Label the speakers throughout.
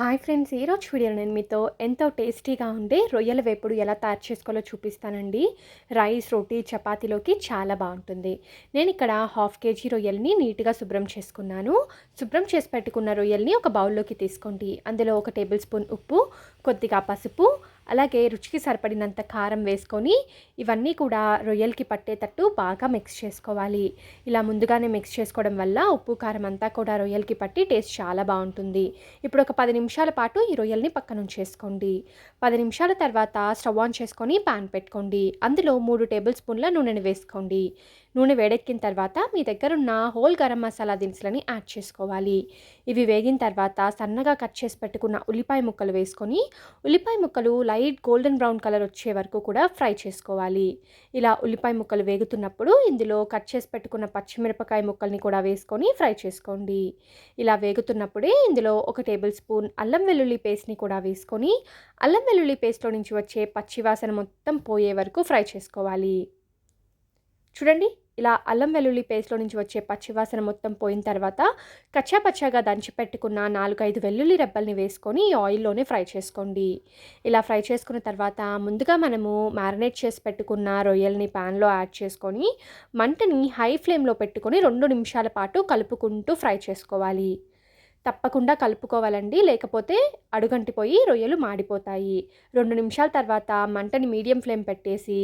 Speaker 1: Hi friends ఈరోజు video నేను మీతో ఎంతో టేస్టీగా ఉండే రొయ్యల వేపుడు ఎలా తయారు చేసుకోవాలో చూపిస్తానండి. రైస్ రోటీ చపాతీలోకి చాలా బాగుంటుంది. నేను ఇక్కడ హాఫ్ కేజీ రొయ్యల్ని నీట్గా శుభ్రం చేసుకున్నాను. శుభ్రం చేసి పెట్టుకున్న రొయ్యల్ని ఒక బౌల్లోకి తీసుకోండి. అందులో ఒక టేబుల్ స్పూన్ ఉప్పు కొద్దిగా పసుపు అలాగే రుచికి సరిపడినంత కారం వేసుకొని ఇవన్నీ కూడా రొయ్యలకి పట్టేటట్టు బాగా మిక్స్ చేసుకోవాలి. ఇలా ముందుగానే మిక్స్ చేసుకోవడం వల్ల ఉప్పు కారం అంతా కూడా రొయ్యలకి పట్టి టేస్ట్ చాలా బాగుంటుంది. ఇప్పుడు ఒక పది నిమిషాల పాటు ఈ రొయ్యల్ని పక్కన ఉంచేసుకోండి. పది నిమిషాల తర్వాత స్టవ్ ఆన్ చేసుకొని పాన్ పెట్టుకోండి. అందులో మూడు టేబుల్ స్పూన్ల నూనెని వేసుకోండి. నూనె వేడెక్కిన తర్వాత మీ దగ్గర ఉన్న హోల్ గరం మసాలా దినుసులని యాడ్ చేసుకోవాలి. ఇవి వేగిన తర్వాత సన్నగా కట్ చేసి పెట్టుకున్న ఉల్లిపాయ ముక్కలు వేసుకొని ఉల్లిపాయ ముక్కలు లైట్ గోల్డెన్ బ్రౌన్ కలర్ వచ్చే వరకు కూడా ఫ్రై చేసుకోవాలి. ఇలా ఉల్లిపాయ ముక్కలు వేగుతున్నప్పుడు ఇందులో కట్ చేసి పెట్టుకున్న పచ్చిమిరపకాయ ముక్కల్ని కూడా వేసుకొని ఫ్రై చేసుకోండి. ఇలా వేగుతున్నప్పుడే ఇందులో ఒక టేబుల్ స్పూన్ అల్లం వెల్లుల్లి పేస్ట్ని కూడా వేసుకొని అల్లం వెల్లుల్లి పేస్ట్లో నుంచి వచ్చే పచ్చివాసన మొత్తం పోయే వరకు ఫ్రై చేసుకోవాలి. చూడండి ఇలా అల్లం వెల్లుల్లి పేస్ట్లో నుంచి వచ్చే పచ్చివాసన మొత్తం పోయిన తర్వాత కచ్చా పచ్చాగా దంచి పెట్టుకున్న నాలుగైదు వెల్లుల్లి రెబ్బల్ని వేసుకొని ఈ ఆయిల్లోనే ఫ్రై చేసుకోండి. ఇలా ఫ్రై చేసుకున్న తర్వాత ముందుగా మనము మ్యారినేట్ చేసి పెట్టుకున్న రొయ్యల్ని ప్యాన్లో యాడ్ చేసుకొని మంటని హై ఫ్లేమ్లో పెట్టుకొని రెండు నిమిషాల పాటు కలుపుకుంటూ ఫ్రై చేసుకోవాలి. తప్పకుండా కలుపుకోవాలండి లేకపోతే అడుగంటిపోయి రొయ్యలు మాడిపోతాయి. రెండు నిమిషాల తర్వాత మంటని మీడియం ఫ్లేమ్ పెట్టేసి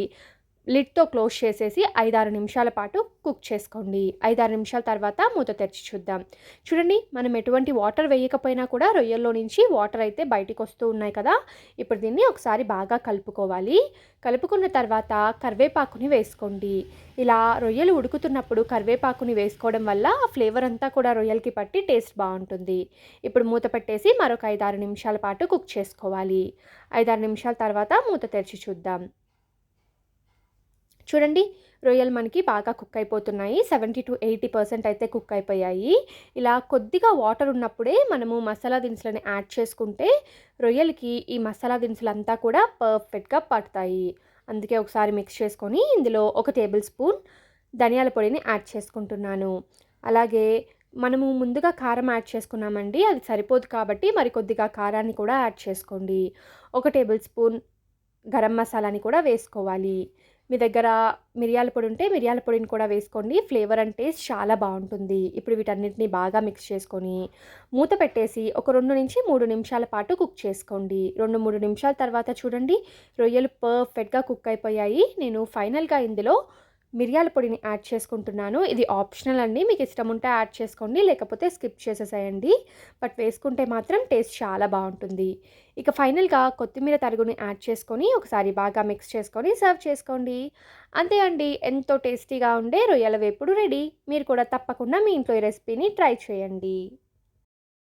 Speaker 1: లిడ్తో క్లోజ్ చేసేసి ఐదారు నిమిషాల పాటు కుక్ చేసుకోండి. ఐదారు నిమిషాల తర్వాత మూత తెరిచి చూద్దాం. చూడండి మనం ఎటువంటి వాటర్ వేయకపోయినా కూడా రొయ్యల్లో నుంచి వాటర్ అయితే బయటికి వస్తూ ఉన్నాయి కదా. ఇప్పుడు దీన్ని ఒకసారి బాగా కలుపుకోవాలి. కలుపుకున్న తర్వాత కరివేపాకుని వేసుకోండి. ఇలా రొయ్యలు ఉడుకుతున్నప్పుడు కరివేపాకుని వేసుకోవడం వల్ల ఆ ఫ్లేవర్ అంతా కూడా రొయ్యలకి పట్టి టేస్ట్ బాగుంటుంది. ఇప్పుడు మూత పెట్టేసి మరొక ఐదారు నిమిషాల పాటు కుక్ చేసుకోవాలి. ఐదారు నిమిషాల తర్వాత మూత తెరిచి చూద్దాం. చూడండి రొయ్యలు మనకి బాగా కుక్ అయిపోతున్నాయి. సెవెంటీ టు ఎయిటీ పర్సెంట్ అయితే కుక్ అయిపోయాయి. ఇలా కొద్దిగా వాటర్ ఉన్నప్పుడే మనము మసాలా దినుసులని యాడ్ చేసుకుంటే రొయ్యలకి ఈ మసాలా దినుసులంతా కూడా పర్ఫెక్ట్గా పడతాయి. అందుకే ఒకసారి మిక్స్ చేసుకొని ఇందులో ఒక టేబుల్ స్పూన్ ధనియాల పొడిని యాడ్ చేసుకుంటున్నాను. అలాగే మనము ముందుగా కారం యాడ్ చేసుకున్నామండి అది సరిపోదు కాబట్టి మరి కొద్దిగా కారాన్ని కూడా యాడ్ చేసుకోండి. ఒక టేబుల్ స్పూన్ గరం మసాలాని కూడా వేసుకోవాలి. మీ దగ్గర మిరియాల పొడి ఉంటే మిరియాల పొడిని కూడా వేసుకోండి. ఫ్లేవర్ అండ్ టేస్ట్ చాలా బాగుంటుంది. ఇప్పుడు వీటన్నిటిని బాగా మిక్స్ చేసుకొని మూత పెట్టేసి ఒక రెండు నుంచి మూడు నిమిషాల పాటు కుక్ చేసుకోండి. రెండు మూడు నిమిషాల తర్వాత చూడండి రొయ్యలు పర్ఫెక్ట్గా కుక్ అయిపోయాయి. నేను ఫైనల్గా ఇందులో మిరియాల పొడిని యాడ్ చేసుకుంటున్నాను. ఇది ఆప్షనల్ అండి. మీకు ఇష్టం ఉంటే యాడ్ చేసుకోండి. లేకపోతే స్కిప్ చేసేసేయండి. బట్ వేసుకుంటే మాత్రం టేస్ట్ చాలా బాగుంటుంది. ఇక ఫైనల్గా కొత్తిమీర తరుగుని యాడ్ చేసుకొని ఒకసారి బాగా మిక్స్ చేసుకొని సర్వ్ చేసుకోండి. అంతే అండి. ఎంతో టేస్టీగా ఉండే రొయ్యల వేపుడు రెడీ. మీరు కూడా తప్పకుండా మీ ఇంట్లో ఈ రెసిపీని ట్రై చేయండి.